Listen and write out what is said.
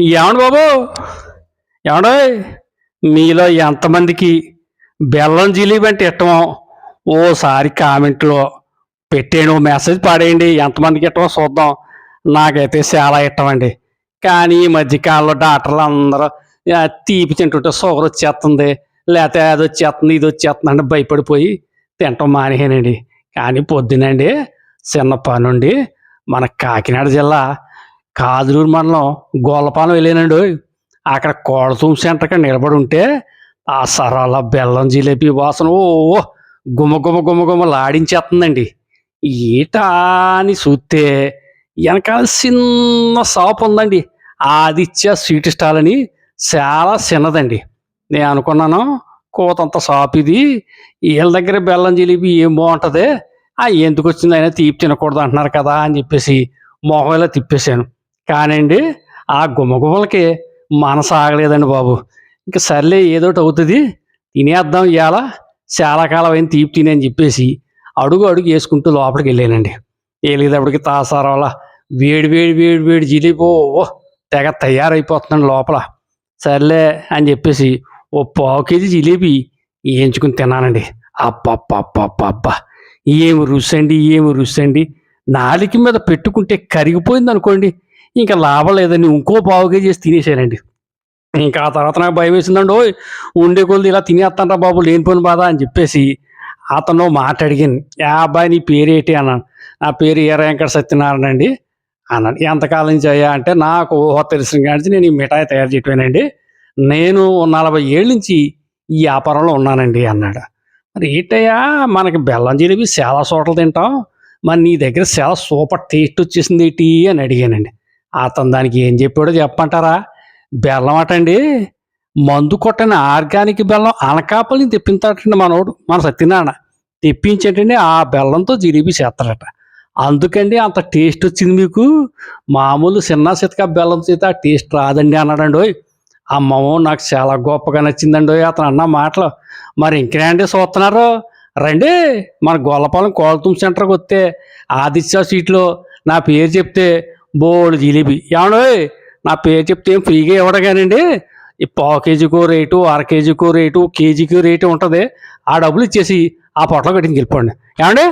ఏమండి బాబు? ఏమండో? మీలో ఎంతమందికి బెల్లం జిలేబీ అంటే ఇష్టమో ఓసారి కామెంట్లో పెట్టేయండి ఓ మెసేజ్ పాడేయండి. ఎంతమందికి ఇష్టమో చూద్దాం. నాకైతే చాలా ఇష్టం అండి కానీ ఈ మధ్యకాలంలో డాక్టర్లు అందరూ తీపి తింటుంటే షుగర్ వచ్చేస్తుంది లేకపోతే అది వచ్చేస్తుంది ఇది వచ్చేస్తుంది అంటే భయపడిపోయి తింటాం మానేసానండి కానీ పొద్దునండి చిన్న పనుండి మన కాకినాడ జిల్లా కాదులూరు మండలం గోలపాలెం వెళ్ళానండి. అక్కడ కోడతూం సెంటర్కి నిలబడి ఉంటే ఆ సరాల బెల్లం జిలేబీ వాసన ఓ గుమ గుమ గుమ గుమ లాడించేస్తుందండి. ఈట అని చూస్తే వెనకాల చిన్న షాప్ ఉందండి. ఆదిత్య స్వీట్ స్టాల్ అని చాలా చిన్నదండి. నేను అనుకున్నాను కోతంత షాప్ ఇది. వీళ్ళ దగ్గర బెల్లం జిలేబీ ఏం బాగుంటుంది? ఆ ఎందుకు వచ్చింది? అయినా తీపి తినకూడదు అంటున్నారు కదా అని చెప్పేసి మొహంలో తిప్పేశాను. కానండి ఆ గుమగుమలకి మనసు ఆగలేదండి బాబు. ఇంకా సర్లే ఏదోటి అవుతుంది తినేద్దాం ఇవాళ చాలా కాలం అయిన తీపి తినని అని చెప్పేసి అడుగు అడుగు వేసుకుంటూ లోపలికి వెళ్ళానండి. వెళ్ళేటప్పటికి తాసారాల వేడి వేడి వేడి వేడి జిలేబీ ఓ తెగ తయారైపోతుందండి లోపల. సర్లే అని చెప్పేసి ఓ పావు కేజీ జిలేబీ వేయించుకుని తిన్నానండి. అబ్బబ్బబ్బబ్బబ్బా ఏమి రుచి అండి ఏమి రుచి అండి నాలిక మీద పెట్టుకుంటే కరిగిపోయింది అనుకోండి ఇంకా లాభం లేదండి. ఇంకో పావు కేజీ చేసి తినేసానండి ఇంకా ఆ తర్వాత నాకు భయం వేసిందండి. ఓయ్ ఉండే కొద్ది ఇలా తినేస్తానరా బాబు లేనిపోయిన బాధ అని చెప్పేసి అతను మాట అడిగాను. యా అబ్బాయి నీ పేరు అన్నాను. నా పేరు ఏ వెంకట సత్యనారాయణ అండి అన్నాడు ఎంతకాలం నుంచి అయ్యా? అంటే నాకు ఊహ తెలిసిన కాడి నేను ఈ మిఠాయి తయారు చేయటమేనండి. నేను నలభై ఏళ్ళ నుంచి ఈ వ్యాపారంలో ఉన్నానండి అన్నాడు. మరి ఏంటయ్యా? మనకి బెల్లం జిలేబీ చాలా చోట్ల తింటాం. మరి నీ దగ్గర చాలా సూపర్ టేస్ట్ వచ్చేసింది ఏంటి? అని అడిగానండి. అతను దానికి ఏం చెప్పాడో చెప్పంటారా బెల్లం అటండి. మందు కొట్టని ఆర్గానిక్ బెల్లం అనకాపల్ని తెప్పించాటండి మనోడు మన సత్యనారాయణ. తెప్పించేటండి ఆ బెల్లంతో జిలేబీ చేస్తాడట అందుకండి అంత టేస్ట్ వచ్చింది మీకు. మామూలు చిన్న చితక బెల్లం చేత ఆ టేస్ట్ రాదండి అన్నాడండి ఓయ్. నాకు చాలా గొప్పగా నచ్చిందండి ఓయ్ అతను అన్న మాటలు. మరి ఇంకేనండి చూస్తున్నారు? రండి మన గొల్లపాలెం కోలతుం సెంటర్కి వస్తే ఆదిత్య సీట్లో నా పేరు చెప్తే బోల్డ్ జిలేబీ. ఏమండోయ్ నా పేరు చెప్తే ఏం ఫ్రీగా ఇవ్వడం కానండి ఈ పావు కేజీకో రేటు అర కేజీకో రేటు కేజీకో రేటు ఉంటుంది. ఆ డబ్బులు ఇచ్చేసి ఆ పొట్టలో కట్టించి వెళ్ళిపోండి ఏమండి